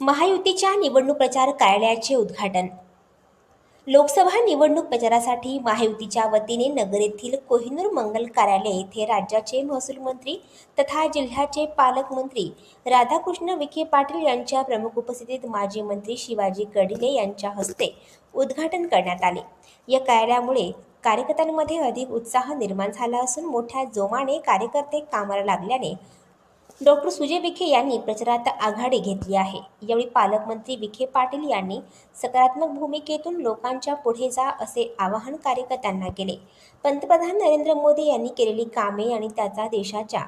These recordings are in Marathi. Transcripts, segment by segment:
महायुतीच्या निवडणूक प्रचार कार्यालयाचे उद्घाटन. लोकसभा निवडणूक प्रचारासाठी महायुतीच्या वतीने नगर येथील कोहिनूर मंगल कार्यालय येथे राज्याचे महसूल मंत्री तथा जिल्ह्याचे पालकमंत्री राधाकृष्ण विखे पाटील यांच्या प्रमुख उपस्थितीत माजी मंत्री शिवाजी गडिले यांच्या हस्ते उद्घाटन करण्यात आले. या कार्यालयामुळे कार्यकर्त्यांमध्ये अधिक उत्साह निर्माण झाला असून मोठ्या जोमाने कार्यकर्ते कामाला लागल्याने डॉक्टर सुजय विखे यांनी प्रचारात आघाडी घेतली आहे. यावेळी पालकमंत्री विखे पाटील यांनी सकारात्मक भूमिकेतून लोकांच्या पुढे जा असे आवाहन कार्यकर्त्यांना केले. पंतप्रधान नरेंद्र मोदी यांनी केलेली कामे आणि त्याचा देशाच्या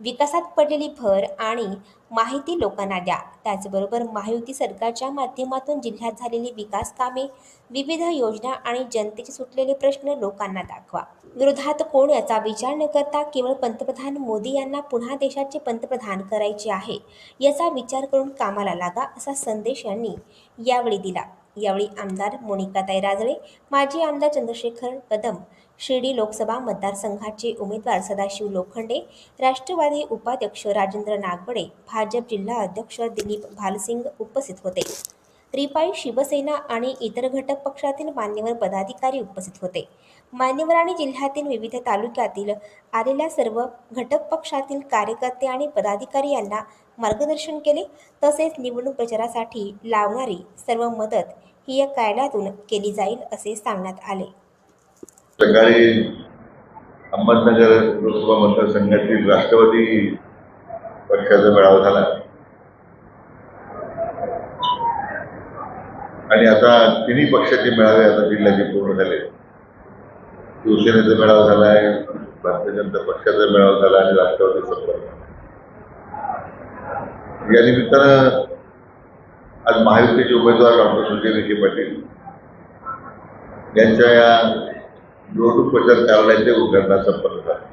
विकासात पडलेली भर आणि माहिती लोकांना द्या. त्याचबरोबर महायुती सरकारच्या माध्यमातून जिल्ह्यात झालेली विकास कामे विविध योजना आणि जनतेचे सुटलेले प्रश्न लोकांना दाखवा. विरोधात कोण याचा विचार न करता केवळ पंतप्रधान मोदी यांना पुन्हा देशाचे पंतप्रधान करायचे आहे याचा विचार करून कामाला लागा असा संदेश यांनी यावेळी दिला. यावेळी आमदार मोनिकाताई राजळे माजी आमदार चंद्रशेखर कदम शिर्डी लोकसभा मतदारसंघाचे उमेदवार सदाशिव लोखंडे राष्ट्रवादी उपाध्यक्ष राजेंद्र नागवडे भाजप जिल्हा अध्यक्ष दिलीप भालसिंग उपस्थित होते. रिपाई शिवसेना आणि इतर घटक पक्षातील मान्यवर पदाधिकारी उपस्थित होते. मान्यवरांनी जिल्ह्यातील विविध तालुक्यातील आलेल्या सर्व घटक पक्षातील कार्यकर्ते आणि पदाधिकारी यांना मार्गदर्शन केले. तसेच निवडणूक प्रचारासाठी लावणारी सर्व मदत ही या कार्यालयातून केली जाईल असे सांगण्यात आले. सकाळी अहमदनगर लोकसभा मतदारसंघातील राष्ट्रवादी पक्षाचा मेळावा झाला. आणि आता तिन्ही पक्षाचे मेळावे आता जिल्ह्याचे पूर्ण झाले. शिवसेनेचा मेळावा झाला आहे भारतीय जनता पक्षाचा मेळावा झाला आणि राष्ट्रवादी संपर्क या निमित्तानं आज महायुतीचे उमेदवार डॉक्टर सुजय विखे पाटील यांच्या या निवडणूक प्रचार कार्यालयाच्या उद्घाटनाचा संपन्न आहे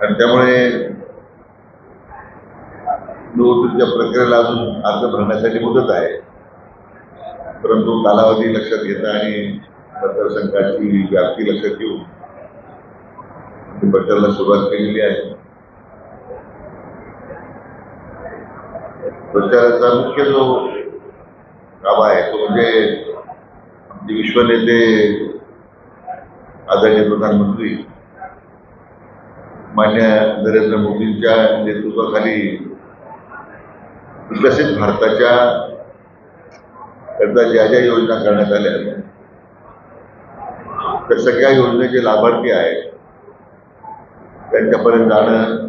आणि त्यामुळे निवडणुकीच्या प्रक्रियेला अजून अर्ज भरण्यासाठी मुदत आहे. परंतु कालावधी लक्षात घेता आणि मतदारसंघाची व्याप्ती लक्षात घेऊन प्रचाराला सुरुवात केलेली आहे. प्रचाराचा मुख्य जो गाभा आहे तो म्हणजे आमचे विश्वनेते आदरणीय प्रधानमंत्री मान्य नरेंद्र मोदींच्या नेतृत्वाखाली विकसित भारताच्या करता ज्या ज्या योजना करण्यात आल्या त्या सगळ्या योजनेचे लाभार्थी आहेत. त्यांच्यापर्यंत जाणं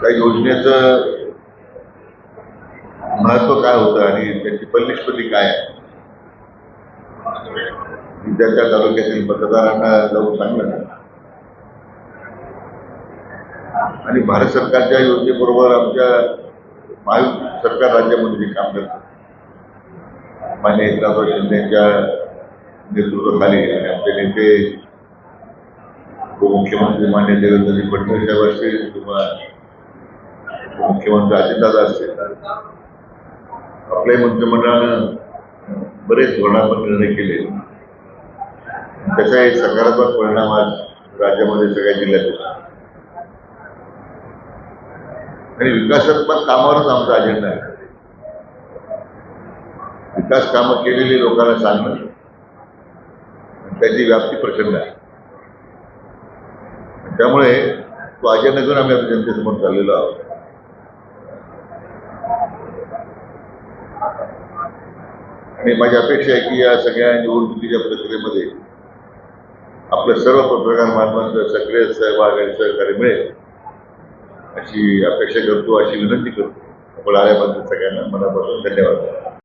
त्या योजनेचं महत्त्व काय होतं आणि त्याची फलनिष्पत्ती काय आहे? विद्यार्थ्या तालुक्यातील मतदारांना जाऊन सांगलं आणि भारत सरकारच्या योजनेबरोबर आमच्या महायुती सरकार राज्यामध्ये जे काम करतं. मान्य एकनाथराव शिंदेच्या नेतृत्वाखाली आणि आमचे नेते उपमुख्यमंत्री मान्य देवेंद्रजी फडणवीस साहेब असतील किंवा मुख्यमंत्री अजितदादा असतील. आपल्याही मंत्रिमंडळानं बरेच धोरणात्मक निर्णय केले. त्याचा एक सकारात्मक परिणाम आज राज्यामध्ये सगळ्या जिल्ह्यात आणि विकासात्मक कामावरच आमचा अजेंडा आहे. विकास कामं केलेली लोकांना सांगणं. त्याची व्याप्ती प्रचंड आहे. त्यामुळे तो अजेंडा घेऊन आम्ही आता जनतेसमोर चाललेलो आहोत. आणि माझी अपेक्षा आहे की या सगळ्या निवडणुकीच्या प्रक्रियेमध्ये आपल्या सर्व पत्रकार माध्यमांचं सक्रिय सहभाग आणि सहकार्य मिळेल अशी अपेक्षा करतो अशी विनंती करतो. आपण आल्याबद्दल सगळ्यांना मनापासून धन्यवाद.